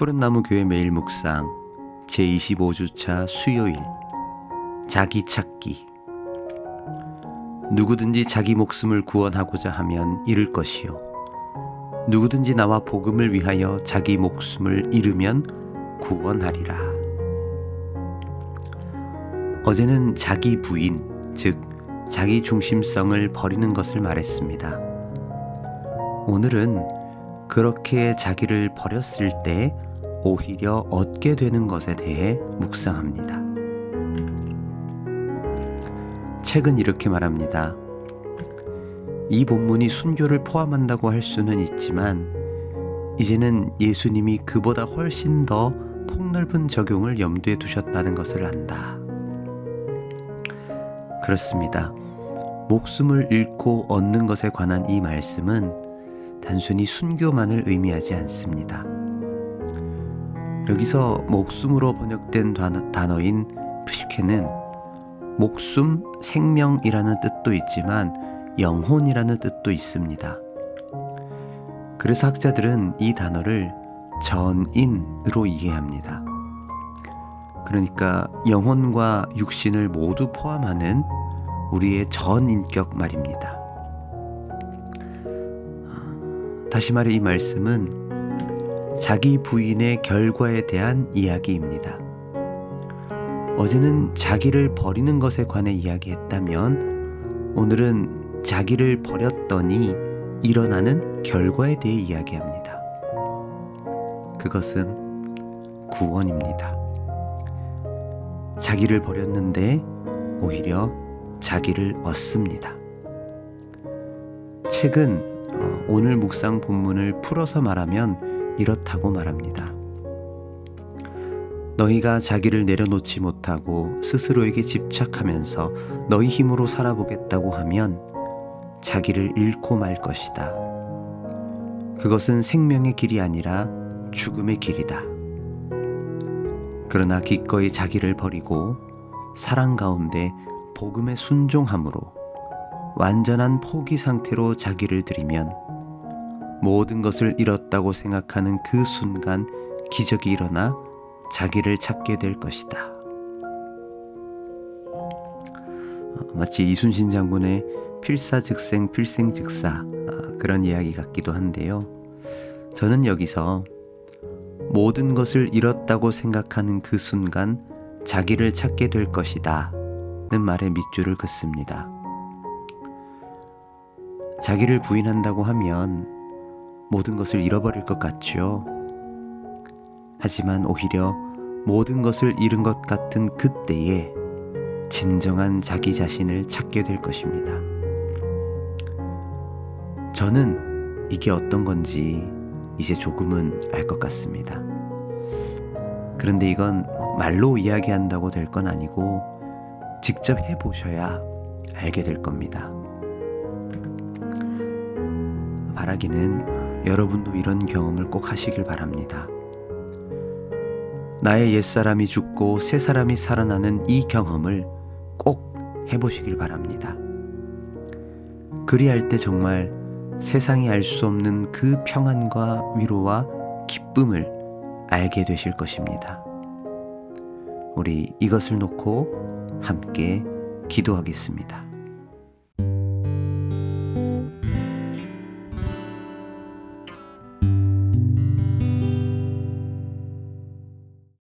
푸른나무 교회 매일 묵상. 제25주차 수요일. 자기 찾기. 누구든지 자기 목숨을 구원하고자 하면 잃을 것이요. 누구든지 나와 복음을 위하여 자기 목숨을 잃으면 구원하리라. 어제는 자기 부인 즉 자기 중심성을 버리는 것을 말했습니다. 오늘은 그렇게 자기를 버렸을 때 오히려 얻게 되는 것에 대해 묵상합니다. 책은 이렇게 말합니다. 이 본문이 순교를 포함한다고 할 수는 있지만 이제는 예수님이 그보다 훨씬 더 폭넓은 적용을 염두에 두셨다는 것을 안다. 그렇습니다. 목숨을 잃고 얻는 것에 관한 이 말씀은 단순히 순교만을 의미하지 않습니다. 여기서 목숨으로 번역된 단어, 인 프시케는 목숨, 생명이라는 뜻도 있지만 영혼이라는 뜻도 있습니다. 그래서 학자들은 이 단어를 전인으로 이해합니다. 그러니까 영혼과 육신을 모두 포함하는 우리의 전 인격 말입니다. 다시 말해 이 말씀은 자기 부인의 결과에 대한 이야기입니다. 어제는 자기를 버리는 것에 관해 이야기했다면 오늘은 자기를 버렸더니 일어나는 결과에 대해 이야기합니다. 그것은 구원입니다. 자기를 버렸는데 오히려 자기를 얻습니다. 책은 어, 오늘 묵상 본문을 풀어서 말하면 이렇다고 말합니다. 너희가 자기를 내려놓지 못하고 스스로에게 집착하면서 너희 힘으로 살아보겠다고 하면 자기를 잃고 말 것이다. 그것은 생명의 길이 아니라 죽음의 길이다. 그러나 기꺼이 자기를 버리고 사랑 가운데 복음에 순종함으로 완전한 포기 상태로 자기를 드리면 모든 것을 잃었다고 생각하는 그 순간 기적이 일어나 자기를 찾게 될 것이다. 어, 마치 이순신 장군의 필사즉생 필생즉사 아, 그런 이야기 같기도 한데요. 저는 여기서 모든 것을 잃었다고 생각하는 그 순간 자기를 찾게 될 것이다. 는 말에 밑줄을 긋습니다. 자기를 부인한다고 하면 모든 것을 잃어버릴 것 같지요. 하지만 오히려 모든 것을 잃은 것 같은 그때에 진정한 자기 자신을 찾게 될 것입니다. 저는 이게 어떤 건지 이제 조금은 알 것 같습니다. 그런데 이건 말로 이야기한다고 될 건 아니고 직접 해보셔야 알게 될 겁니다. 바라기는 여러분도 이런 경험을 꼭 하시길 바랍니다. 나의 옛사람이 죽고 새 사람이 살아나는 이 경험을 꼭 해보시길 바랍니다. 그리할 때 정말 세상이 알 수 없는 그 평안과 위로와 기쁨을 알게 되실 것입니다. 우리 이것을 놓고 함께 기도하겠습니다.